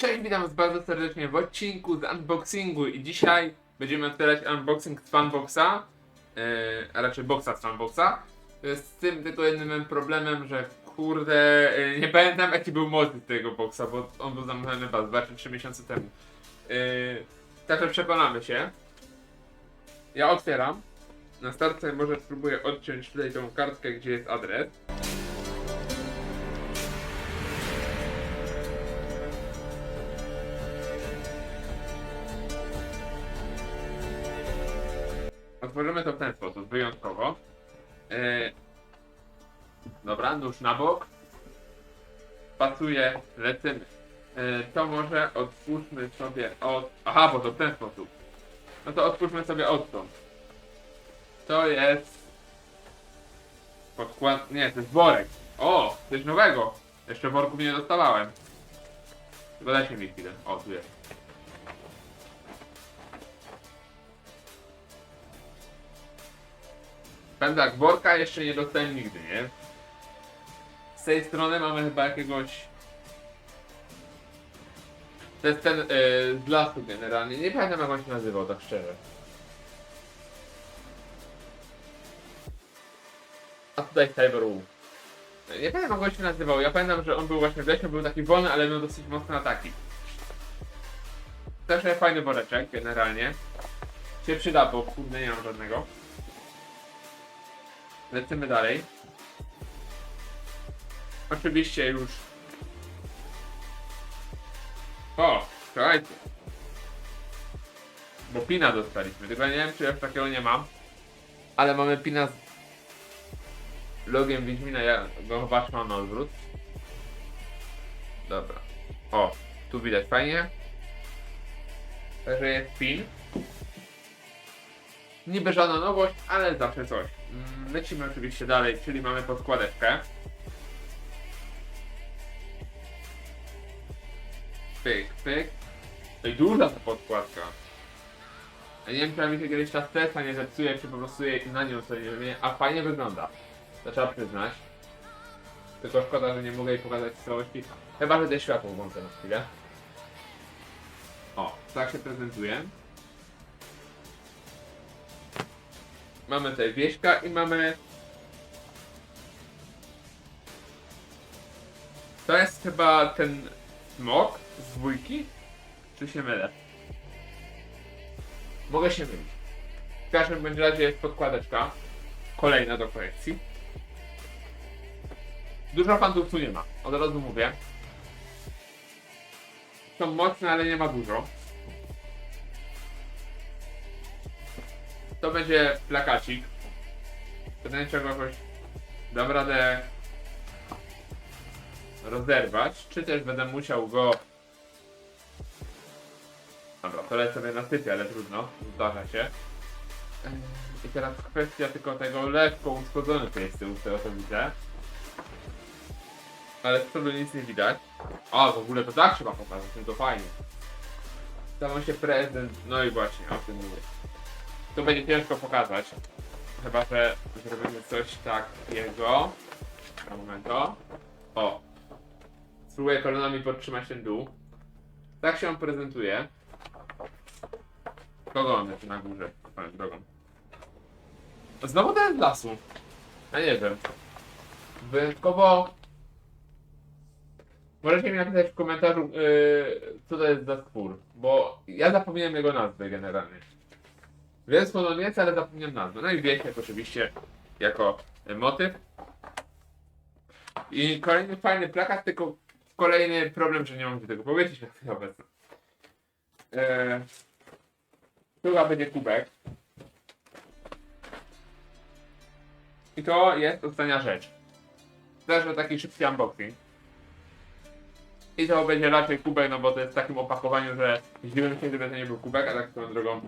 Cześć, witam was bardzo serdecznie w odcinku z unboxingu i dzisiaj będziemy otwierać unboxing z Funboxa, yy, a raczej boxa z Funboxa. Yy, Z tym tylko jednym problemem, że kurde, yy, nie pamiętam jaki był motyw tego boxa, bo on był zamówiony chyba 2 czy 3 miesiące temu. Yy, Także przekonamy się. Ja otwieram. Na starcie może spróbuję odciąć tutaj tą kartkę, gdzie jest adres. Otworzymy to w ten sposób, wyjątkowo. Yy, dobra, nóż na bok. Pasuje, lecimy. Yy, to może otwórzmy sobie od... Aha, bo to w ten sposób. No to otwórzmy sobie odtąd. To jest... Podkład... Nie, to jest worek. O, coś nowego. Jeszcze worków nie dostawałem. Tylko dajcie mi chwilę. O, tu jest. Pędzak worka jeszcze nie dostałem nigdy, nie? Z tej strony mamy chyba jakiegoś... To jest ten yy, z lasu generalnie. Nie pamiętam jak on się nazywał, tak szczerze. A tutaj Cyberwolf. Nie pamiętam jak on się nazywał. Ja pamiętam, że on był właśnie w lesie, był taki wolny, ale miał dosyć mocne ataki. Też fajny woreczek generalnie. Się przyda, bo kurde nie mam żadnego. Lecimy dalej. Oczywiście już. O, słuchajcie. Bo pina dostaliśmy, tylko nie wiem czy już takiego nie mam. Ale mamy pina z logiem Wiedźmina, ja go chyba mam na odwrót. Dobra. O, tu widać fajnie. Także jest pin. Niby żadna nowość, ale zawsze coś. Mm, Lecimy oczywiście dalej, czyli mamy podkładeczkę. Pyk, pyk. No i duża ta podkładka. Ja nie wiem, czy mi się kiedyś ta stresa nie zepsuje, czy po prostu jej na nią sobie nie wiem, a fajnie wygląda. To trzeba przyznać. Tylko szkoda, że nie mogę jej pokazać w całości. Chyba, że te światło włączę na chwilę. O, tak się prezentuje. Mamy tutaj wieśka i mamy... To jest chyba ten smok z dwójki? Czy się mylę? Mogę się mylić. W każdym bądź razie jest podkładeczka. Kolejna do kolekcji. Dużo fantów tu nie ma. Od razu mówię. Są mocne, ale nie ma dużo. To będzie plakacik. Pytanie, czy go jakoś dam radę rozerwać, czy też będę musiał go... Dobra, to lecę sobie na sypie, ale trudno, zdarza się. I teraz kwestia tylko tego lekko uszkodzony to jest z co widzę. Ale z przodu nic nie widać. A, w ogóle to tak trzeba pokazać, no to fajnie. Stał się prezent, no i właśnie, o tym mówię. To będzie ciężko pokazać. Chyba, że zrobimy coś takiego. Na momento. O. Spróbuję kolonami podtrzymać ten dół. Tak się on prezentuje. Kogo on na górze? Swoją drogą. Znowu ten z lasu. Ja nie wiem. Wyjątkowo... Możecie mi napisać w komentarzu, yy, co to jest za spór. Bo ja zapomniałem jego nazwy generalnie. On jest, ale zapomniałem nazwy. No i wiecie oczywiście jako motyw. I kolejny fajny plakat, tylko kolejny problem, że nie mam tego powiedzieć na chwilę obecną. Eee, Chyba będzie kubek. I to jest ostatnia rzecz. Na taki szybki unboxing. I to będzie raczej kubek, no bo to jest w takim opakowaniu, że zdziwiłem się, gdyby to nie był kubek, a tak swoją drogą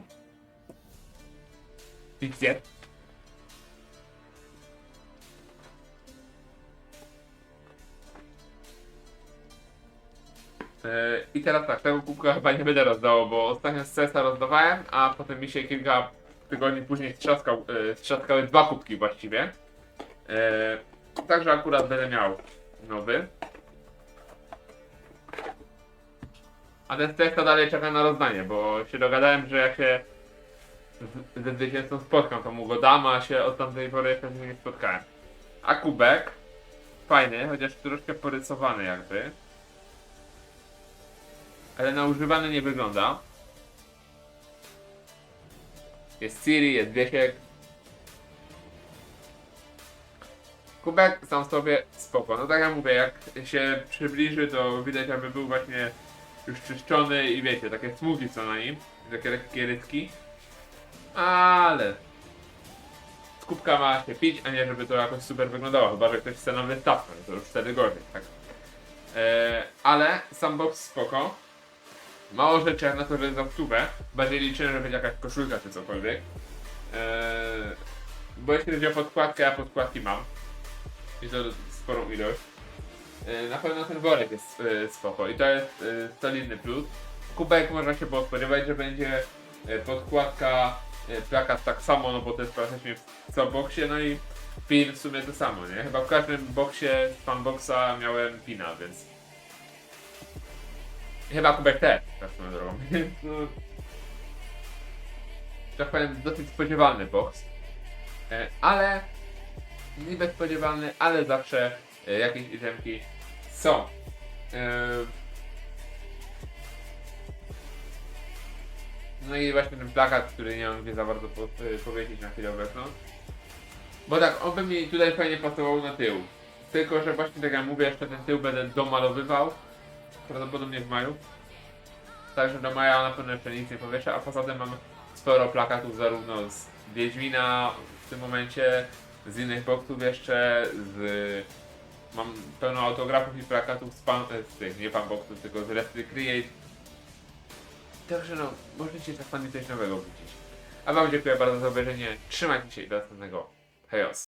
Yy, I teraz tak, tego kubka chyba nie będę rozdawał, bo ostatnio z CESa rozdawałem, a potem mi się kilka tygodni później strzaskał, yy, strzaskały dwa kubki właściwie. Yy, także akurat będę miał nowy. A ten tekst dalej czeka na rozdanie, bo się dogadałem, że jak się z- ze zwycięzcą spotkam, to mu go dam, a się od tamtej pory jeszcze z nim nie spotkałem. A kubek, fajny, chociaż troszkę porysowany jakby. Ale na używany nie wygląda. Jest Siri, jest Wiesiek. Kubek sam sobie spoko. No tak jak mówię, jak się przybliży, to widać jakby był właśnie już czyszczony i wiecie, takie smugi są na nim, takie lekkie rytki. Ale z kubka ma się pić, a nie żeby to jakoś super wyglądało, chyba że ktoś chce nam wystawkę, to już wtedy gorzej, tak. E, ale sam box spoko. Mało rzeczy jak na to, że jest za. Bardziej liczyłem, że będzie jakaś koszulka czy cokolwiek. Eee, bo jeśli chodzi o podkładkę, ja podkładki mam. I to sporą ilość. Eee, na pewno ten worek jest e, spoko i to jest e, solidny plus. Kubek można się było spodziewać, że będzie e, podkładka, plakat tak samo, no bo jest praktycznie w co boksie, no i pin w sumie to samo, nie? Chyba w każdym boksie fanboxa miałem pina, więc Chyba kubek też, tak swoją drogą. No, tak powiem, dosyć spodziewalny box. E, ale niby spodziewalny, ale zawsze e, jakieś itemki są. No i właśnie ten plakat, który nie mam gdzie za bardzo po, e, powiedzieć na chwilę obecną. Bo tak, on by mi tutaj fajnie pasował na tył. Tylko, że właśnie tak jak mówię, jeszcze ten tył będę domalowywał prawdopodobnie w maju. Także do maja na pewno jeszcze nic nie powieszę, a poza tym mam sporo plakatów zarówno z Wiedźmina w tym momencie, z innych boxów jeszcze, z... Mam pełno autografów i plakatów z, pan, z tych, nie pan boxów, tylko z Restry Create. Także no, możecie czasami coś nowego wrócić. A wam dziękuję bardzo za obejrzenie, trzymajcie się i do następnego. Hejos.